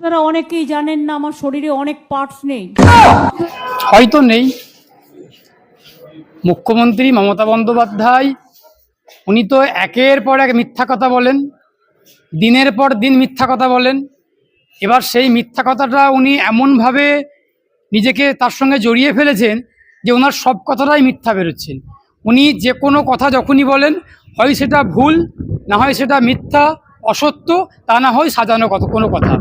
আপনারা অনেকেই জানেন না, আমার শরীরে অনেক পার্টস নেই। হয়তো নেই। মুখ্যমন্ত্রী মমতা বন্দ্যোপাধ্যায়, উনি তো একের পর এক মিথ্যা কথা বলেন, দিনের পর দিন মিথ্যা কথা বলেন। এবার সেই মিথ্যা কথাটা উনি এমনভাবে নিজেকে তার সঙ্গে জড়িয়ে ফেলেছেন যে ওনার সব কথাটাই মিথ্যা বেরোচ্ছেন। উনি যে কোনো কথা যখনই বলেন, হয় সেটা ভুল, না হয় সেটা মিথ্যা, অসত্য, তা না হয় সাজানো কত কোনো কথা।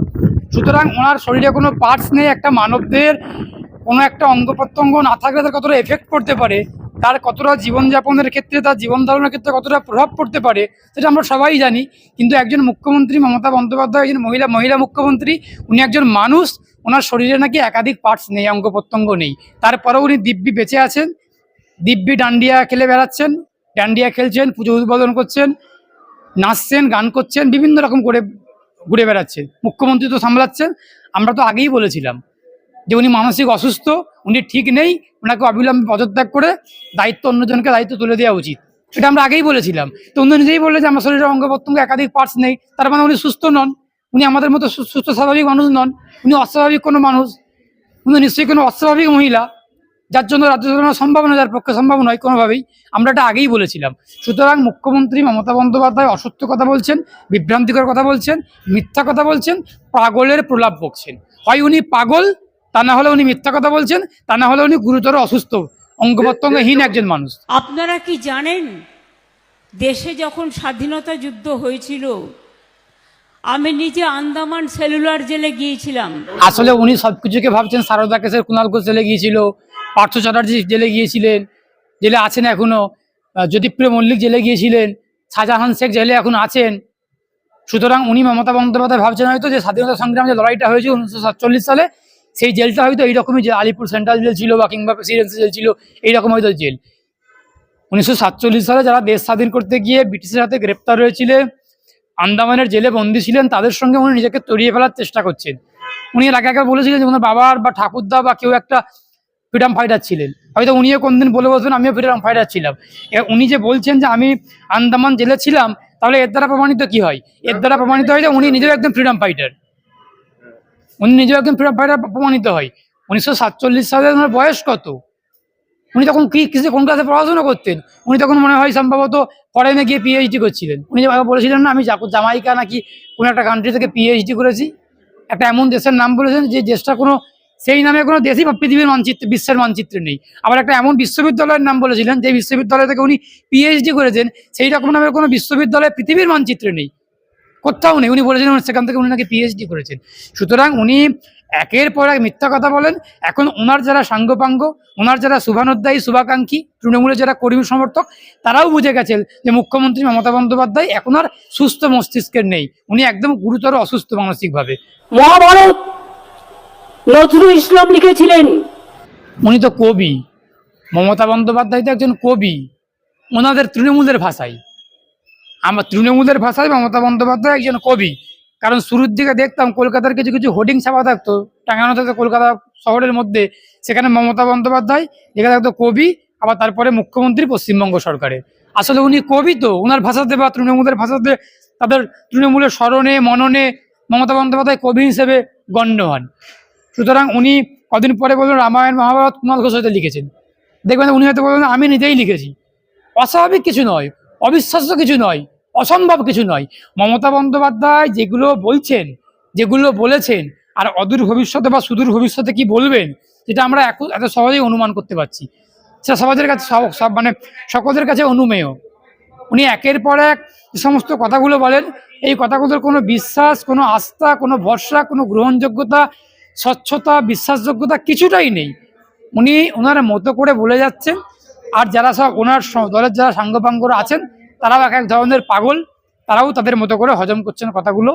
সুতরাং ওনার শরীরে কোনো পার্টস নেই, একটা মানবদের কোনো একটা অঙ্গ প্রত্যঙ্গ না থাকলে তার কতটা এফেক্ট করতে পারে, তার কতটা জীবনযাপনের ক্ষেত্রে, তার জীবন ধারণের ক্ষেত্রে কতটা প্রভাব পড়তে পারে, সেটা আমরা সবাই জানি। কিন্তু একজন মুখ্যমন্ত্রী মমতা বন্দ্যোপাধ্যায়, একজন মহিলা মহিলা মুখ্যমন্ত্রী, উনি একজন মানুষ, ওনার শরীরে নাকি একাধিক পার্টস নেই, অঙ্গ প্রত্যঙ্গ নেই। তারপরেও উনি দিব্যি বেঁচে আছেন, দিব্যি ডান্ডিয়া খেলে বেড়াচ্ছেন, ডান্ডিয়া খেলছেন, পুজো উদ্বোধন করছেন, নাচছেন, গান করছেন, বিভিন্ন রকম করে ঘুরে বেড়াচ্ছেন মুখ্যমন্ত্রী তো সামলাচ্ছেন, আমরা তো আগেই বলেছিলাম যে উনি মানসিক অসুস্থ, উনি ঠিক নেই, ওনাকে অবিলম্বে পদত্যাগ করে দায়িত্ব অন্যজনকে দায়িত্ব তুলে দেওয়া উচিত। এটা আমরা আগেই বলেছিলাম। তো উনি নিজেই বললে যে আমার শরীরের অঙ্গ প্রত্যঙ্গ একাধিক পার্টস নেই, তার মানে উনি সুস্থ নন, উনি আমাদের মতো সুস্থ স্বাভাবিক মানুষ নন, উনি অস্বাভাবিক কোনো মানুষ, উনি নিশ্চয়ই কোনো অস্বাভাবিক মহিলা যার জন্য রাজ্য চালানো সম্ভব নয় যার পক্ষে সম্ভব নয় কোনোভাবেই। আমরা এটা আগেই বলেছিলাম। সুতরাং মুখ্যমন্ত্রী মমতা বন্দ্যোপাধ্যায় অসত্য কথা বলছেন বিভ্রান্তিকর কথা বলছেন মিথ্যা কথা বলছেন পাগলের প্রলাপ বকছেন। হয় উনি পাগল তা না হলে উনি মিথ্যা কথা বলছেন তা না হলে উনি গুরুতর অসুস্থ অঙ্গ প্রত্যঙ্গহীন একজন মানুষ। আপনারা কি জানেন দেশে যখন স্বাধীনতা যুদ্ধ হয়েছিল আমি নিজে আন্দামান সেলুলার জেলে গিয়েছিলাম। আসলে উনি সবকিছুকে ভাবছেন সারদা কেসের কুণাল ঘোষ জেলে গিয়েছিল পার্থ চ্যাটার্জি জেলে গিয়েছিলেন জেলে আছেন এখনও আহ, জ্যোতিপ্রিয় মল্লিক জেলে গিয়েছিলেন শাহজাহান শেখ জেলে এখন আছেন। সুতরাং উনি মমতা বন্দ্যোপাধ্যায় ভাবছেন হয়তো যে স্বাধীনতা সংগ্রামে যে লড়াইটা হয়েছে উনিশশো সাতচল্লিশ সালে সেই জেলটা হয়তো এইরকমই যে আলিপুর সেন্ট্রাল জেল ছিল বা কিংবা প্রেসিডেন্সি জেল ছিল এইরকম হয়তো জেল। উনিশশো সাতচল্লিশ সালে যারা দেশ স্বাধীন করতে গিয়ে ব্রিটিশের হাতে গ্রেপ্তার হয়েছিলেন আন্দামানের জেলে বন্দী ছিলেন তাদের সঙ্গে উনি নিজেকে তরিয়ে ফেলার চেষ্টা করছেন। উনি এর আগে আগে বলেছিলেন যে ওনার বাবার বা ঠাকুরদা বা কেউ একটা ফ্রিডম ফাইটার ছিলেন। হয়তো উনিও কোনদিন বলে বসবেন, আমিও ফ্রিডম ফাইটার ছিলাম। উনি যে বলছেন যে আমি আন্দামান জেলে ছিলাম, তাহলে এর দ্বারা প্রমাণিত কি হয়? এর দ্বারা প্রমাণিত হয় যে উনি নিজেও একজন ফ্রিডম ফাইটার উনি নিজেও একজন ফ্রিডম ফাইটার প্রমাণিত হয়। উনিশশো সাতচল্লিশ সালে ওনার বয়স কত? উনি তখন কি কিসে, কোন ক্লাসে পড়াশোনা করতেন? উনি তখন মনে হয় সম্ভবত ফরেনে গিয়ে পিএইচডি করছিলেন। উনি যে বলেছিলেন না, আমি জামাইকা নাকি কোনো একটা কান্ট্রি থেকে পিএইচডি করেছি। একটা এমন দেশের নাম বলেছেন যে দেশটা কোনো সেই নামে কোনো দেশই পৃথিবীর মানচিত্র, বিশ্বের মানচিত্রে নেই। আবার একটা এমন বিশ্ববিদ্যালয়ের নাম বলেছিলেন, যে বিশ্ববিদ্যালয় থেকে উনি পিএইচডি করেছেন, সেই রকম নামের কোনো বিশ্ববিদ্যালয় পৃথিবীর মানচিত্রে নেই। কোথাও নেই। উনি বলেছিলেন সেখান থেকে উনি নাকি পিএইচডি করেছেন। সুতরাং উনি একের পর এক মিথ্যা কথা বলেন। এখন ওনার যারা সাঙ্গপাঙ্গ ওনার যারা শুভানুধ্যায়ী, শুভাকাঙ্ক্ষী, তৃণমূলের যারা কর্মী সমর্থক, তারাও বুঝে গেছেন যে মুখ্যমন্ত্রী মমতা বন্দ্যোপাধ্যায় এখন আর সুস্থ মস্তিষ্কের নেই। উনি একদম গুরুতর অসুস্থ মানসিকভাবে। মহাভারত নজরুল ইসলাম লিখেছিলেন। উনি তো কবি। মমতা বন্দ্যোপাধ্যায় তো একজন কবি। ওনাদের তৃণমূলের ভাষায় আমার তৃণমূলের ভাষায় মমতা বন্দ্যোপাধ্যায় একজন কবি। কারণ শুরুর দিকে দেখতাম কলকাতার কিছু কিছু হোর্ডিং ছাপা থাকতো। টাঙানো থাকতো কলকাতা শহরের মধ্যে। সেখানে মমতা বন্দ্যোপাধ্যায় লেখা থাকতো কবি, আবার তারপরে মুখ্যমন্ত্রী পশ্চিমবঙ্গ সরকারের। আসলে উনি কবি তো। ওনার ভাষাতে বা তৃণমূলের ভাষাতে তাদের তৃণমূলের স্মরণে, মননে মমতা বন্দ্যোপাধ্যায় কবি হিসেবে গণ্য হন। সুতরাং উনি কদিন পরে বললেন, রামায়ণ মহাভারত কুমার ঘোষ হয়তো লিখেছেন। দেখবেন, উনি হয়তো বলবেন আমি নিজেই লিখেছি। অস্বাভাবিক কিছু নয়, অবিশ্বাস্য কিছু নয়, অসম্ভব কিছু নয়। মমতা বন্দ্যোপাধ্যায় যেগুলো বলছেন, যেগুলো বলেছেন, আর অদূর ভবিষ্যতে বা সুদূর ভবিষ্যতে কি বলবেন যেটা আমরা এখন এত সহজেই অনুমান করতে পারছি। সেটা সমাজের কাছে সব সব মানে সকলের কাছে অনুমেয়। উনি একের পর এক সমস্ত কথাগুলো বলেন, এই কথাগুলোর কোনো বিশ্বাস, কোনো আস্থা, কোনো ভরসা, কোনো গ্রহণযোগ্যতা স্বচ্ছতা বিশ্বাসযোগ্যতা কিছুটাই নেই। উনি ওনার মতো করে বলে যাচ্ছেন আর যারা সব ওনার দলের যারা সাঙ্গপাঙ্গরা আছেন তারাও এক এক ধরনের পাগল তারাও তাদের মতো করে হজম করছেন কথাগুলো।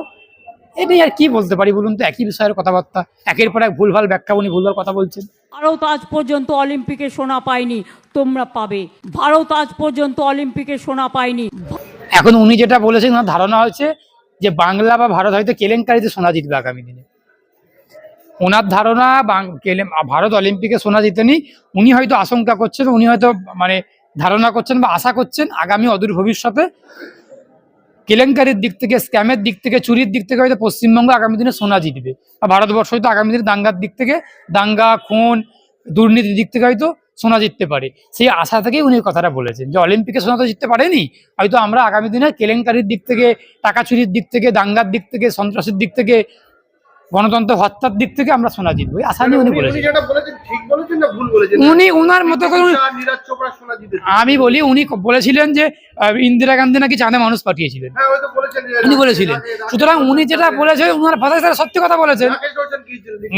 এটাই আর কি বলতে পারি বলুন তো? একই বিষয়ের কথাবার্তা একের পর এক ভুলভাল ব্যাখ্যা উনি ভুলভাল কথা বলছেন। ভারত আজ পর্যন্ত অলিম্পিকে সোনা পায়নি তোমরা পাবে। ভারত আজ পর্যন্ত অলিম্পিকে সোনা পায়নি। এখন উনি যেটা বলেছেন ওনার ধারণা হয়েছে যে বাংলা বা ভারত হয়তো কেলেঙ্কারিতে সোনা জিতবে আগামী দিনে। ওনার ধারণা ভারত অলিম্পিকে সোনা জিতেনি, উনি হয়তো আশঙ্কা করছেন, উনি হয়তো মানে ধারণা করছেন বা আশা করছেন আগামী অদূর ভবিষ্যতে কেলেঙ্কারির দিক থেকে, স্ক্যামের দিক থেকে, চুরির দিক থেকে হয়তো পশ্চিমবঙ্গ আগামী দিনে সোনা জিতবে। বা ভারতবর্ষ হয়তো আগামী দিনে দাঙ্গার দিক থেকে, দাঙ্গা, খুন, দুর্নীতির দিক থেকে হয়তো সোনা জিততে পারে। সেই আশা থেকেই উনি কথাটা বলেছেন যে অলিম্পিকে সোনা তো জিততে পারেনি, হয়তো আমরা আগামী দিনে কেলেঙ্কারির দিক থেকে, টাকা চুরির দিক থেকে, দাঙ্গার দিক থেকে, সন্ত্রাসের দিক থেকে গণতন্ত্র হত্যার দিক থেকে আমরা সোনা জিতবো। আশা নিয়ে উনি বলেছেন। উনি উনার মতো করে আমি বলি উনি বলেছিলেন যে ইন্দিরা গান্ধী নাকি চাঁদে মানুষ পাঠিয়েছিলেন। হ্যাঁ উনি বলেছিলেন। সুতরাং উনি যেটা বলেছেন উনার ভাষায় তারা সত্যি কথা বলেছেন।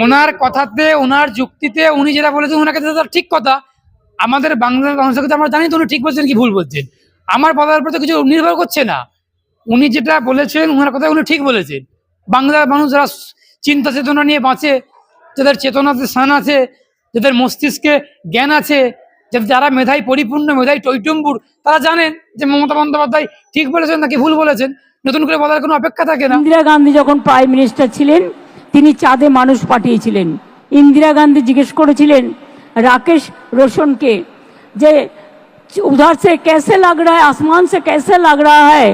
ওনার কথাতে ওনার যুক্তিতে উনি যেটা বলেছেন ওনার কাছে তার ঠিক কথা। আমাদের বাংলার মানুষের কাছে আমরা জানি তো উনি ঠিক বলছেন কি ভুল বলছেন? আমার কথার উপর তো কিছু নির্ভর করছে না। উনি যেটা বলেছেন ওনার কথা উনি ঠিক বলেছেন। বাংলার মানুষ যারা চিন্তা চেতনা নিয়ে বাঁচে। যাদের চেতনাতে স্থান আছে যাদের মস্তিষ্কে জ্ঞান আছে যারা মেধাই পরিপূর্ণ মেধাই টৈটম্বুর তারা জানেন যে মমতা বন্দ্যোপাধ্যায় ঠিক বলেছেন নাকি ভুল বলেছেন। নতুন করে বলার কোনো অপেক্ষা থাকে না। ইন্দিরা গান্ধী যখন প্রাইম মিনিস্টার ছিলেন তিনি চাঁদে মানুষ পাঠিয়েছিলেন। ইন্দিরা গান্ধী জিজ্ঞেস করেছিলেন রাকেশ রোশনকে যে উধার সে কেসে লাগ রা আসমান সে ক্যাসে লাগ রা হ্যায়?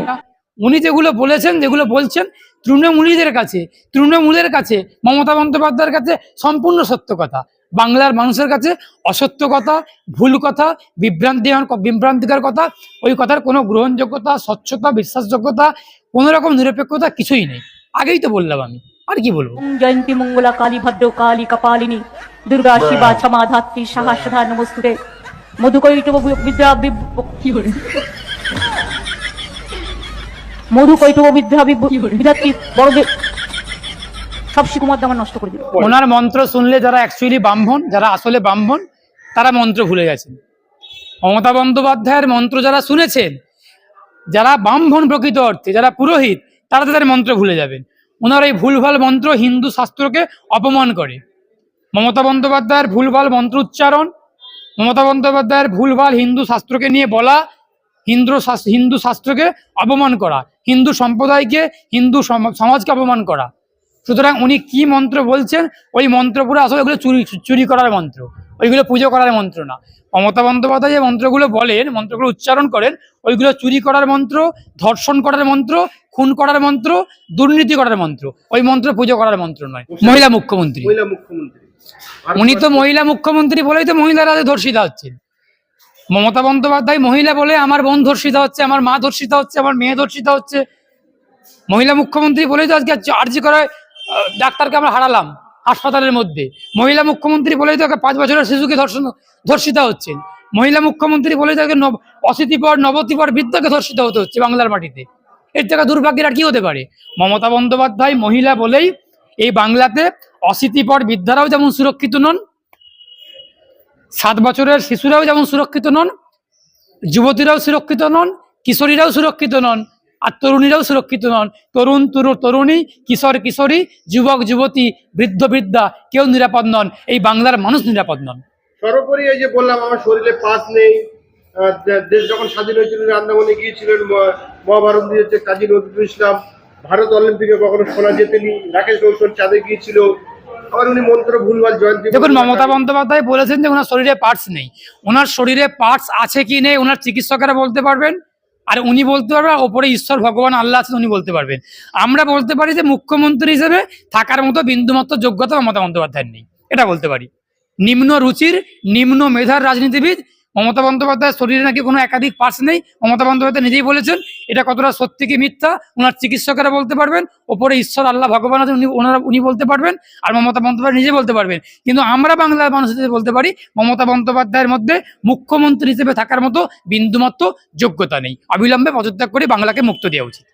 উনি যেগুলো বলেছেন যেগুলো বলছেন তৃণমূলীদের কাছে তৃণমূলের কাছে মমতা বন্দ্যোপাধ্যায়ের কাছে সম্পূর্ণ সত্য কথা। বাংলার মানুষের কাছে অসত্য কথা ভুল কথা বিভ্রান্তি বিভ্রান্তিকার কথা ওই কথার কোনো গ্রহণযোগ্যতা স্বচ্ছতা বিশ্বাসযোগ্যতা কোনো রকম নিরপেক্ষতা কিছুই নেই। আগেই তো বললাম আমি আর কি বলব? জয়ন্তী মঙ্গলা কালী ভদ্র কালী কপালিনী দুর্গা শিবা ক্ষমা ধাত্রী সাহস্রধা নমস্তুতে। মধুকৈটব বিদ্যা বিব- কি বলে মধুকৈটব বিদ্যা বিব- সব শিকুমার আমার নষ্ট করে দিল। ওনার মন্ত্র শুনলে যারা অ্যাকচুয়ালি ব্রাহ্মণ, যারা আসলে ব্রাহ্মণ, তারা মন্ত্র ভুলে গেছেন মমতা বন্দ্যোপাধ্যায়ের মন্ত্র যারা শুনেছেন, যারা ব্রাহ্মণ প্রকৃত অর্থে, যারা পুরোহিত, তারা তাদের মন্ত্র ভুলে যাবেন। ওনার এই ভুলভাল মন্ত্র হিন্দু শাস্ত্রকে অপমান করে। মমতা বন্দ্যোপাধ্যায়ের ভুলভাল মন্ত্র উচ্চারণ, মমতা বন্দ্যোপাধ্যায়ের ভুলভাল হিন্দু শাস্ত্রকে নিয়ে বলা হিন্দু হিন্দু শাস্ত্রকে অপমান করা হিন্দু সম্প্রদায়কে হিন্দু সম- সমাজকে অপমান করা। সুতরাং উনি কি মন্ত্র বলছেন? ওই মন্ত্র পুরো আসলে ওগুলো চুরি চুরি করার মন্ত্র ওইগুলো পুজো করার মন্ত্র না। মমতা বন্দ্যোপাধ্যায় যে মন্ত্রগুলো বলেন মন্ত্রগুলো উচ্চারণ করেন ওইগুলো চুরি করার মন্ত্র ধর্ষণ করার মন্ত্র খুন করার মন্ত্র দুর্নীতি করার মন্ত্র ওই মন্ত্র পুজো করার মন্ত্র নয়। মহিলা মুখ্যমন্ত্রী। মহিলা মুখ্যমন্ত্রী। উনি তো মহিলা মুখ্যমন্ত্রী বলেই তো মহিলারা ধর্ষিতা হচ্ছেন। মমতা বন্দ্যোপাধ্যায় মহিলা বলে আমার বোন ধর্ষিতা হচ্ছে, আমার মা ধর্ষিতা হচ্ছে, আমার মেয়ে ধর্ষিতা হচ্ছে। মহিলা মুখ্যমন্ত্রী বলেই তো আজকে আর্জি করে ডাক্তারকে আমরা হারালাম হাসপাতালের মধ্যে। মহিলা মুখ্যমন্ত্রী বলেই তো পাঁচ বছরের শিশুকে ধর্ষণ, ধর্ষিতা হচ্ছেন মহিলা মুখ্যমন্ত্রী বলেই তো অশীতিপর নবতিপর বৃদ্ধকে ধর্ষিত হতে হচ্ছে বাংলার মাটিতে। এর থেকে দুর্ভাগ্যের আর কি হতে পারে? মমতা বন্দ্যোপাধ্যায় মহিলা বলেই এই বাংলাতে অশীতিপর বৃদ্ধারাও যেমন সুরক্ষিত নন সাত বছরের শিশুরাও যেমন সুরক্ষিত নন, যুবতীরাও সুরক্ষিত নন, কিশোরীরাও সুরক্ষিত নন, আর তরুণীরাও সুরক্ষিত নন। তরুণ, তরু, তরুণী, কিশোর, কিশোরী, যুবক, যুবতী, বৃদ্ধ, বৃদ্ধা, কেউ নিরাপদ নন। এই বাংলার মানুষ নিরাপদ নন। সর্বোপরি এই যে বললাম, আমার শরীরে পাস নেই দেশ যখন স্বাধীন হয়েছিল আন্দামানে গিয়েছিলেন মহাভারত দিয়ে হচ্ছে কাজী নজরুল ইসলাম ভারত অলিম্পিকে কখনো সোনা জেতেনি, রাকেশ রোশন চাঁদে গিয়েছিল আবার উনি মন্ত্র ভুলভাল জয়ন্তী দেখুন মমতা বন্দ্যোপাধ্যায় বলেছেন যে ওনার শরীরে পার্টস নেই। ওনার শরীরে পার্টস আছে কি নেই ওনার চিকিৎসকেরা বলতে পারবেন? আর উনি বলতে পারবেন ওপরে ঈশ্বর ভগবান আল্লাহ আছেন উনি বলতে পারবেন। আমরা বলতে পারি যে মুখ্যমন্ত্রী হিসেবে থাকার মতো বিন্দুমাত্র যোগ্যতা মমতা বন্দ্যোপাধ্যায়ের নেই। এটা বলতে পারি। নিম্ন রুচির নিম্ন মেধার রাজনীতিবিদ মমতা বন্দ্যোপাধ্যায়ের শরীরে নাকি কোনো একাধিক পার্স নেই? মমতা বন্দ্যোপাধ্যায় নিজেই বলেছেন, এটা কতটা সত্যি কি মিথ্যা? ওনার চিকিৎসকেরা বলতে পারবেন, ওপরে ঈশ্বর, আল্লাহ, ভগবান আছেন উনি ওনারা উনি বলতে পারবেন, আর মমতা বন্দ্যোপাধ্যায় নিজে বলতে পারবেন। কিন্তু আমরা বাংলার মানুষ হিসেবে বলতে পারি, মমতা বন্দ্যোপাধ্যায়ের মধ্যে মুখ্যমন্ত্রী হিসেবে থাকার মতো বিন্দুমাত্র যোগ্যতা নেই। অবিলম্বে পদত্যাগ করে বাংলাকে মুক্ত দেওয়া উচিত।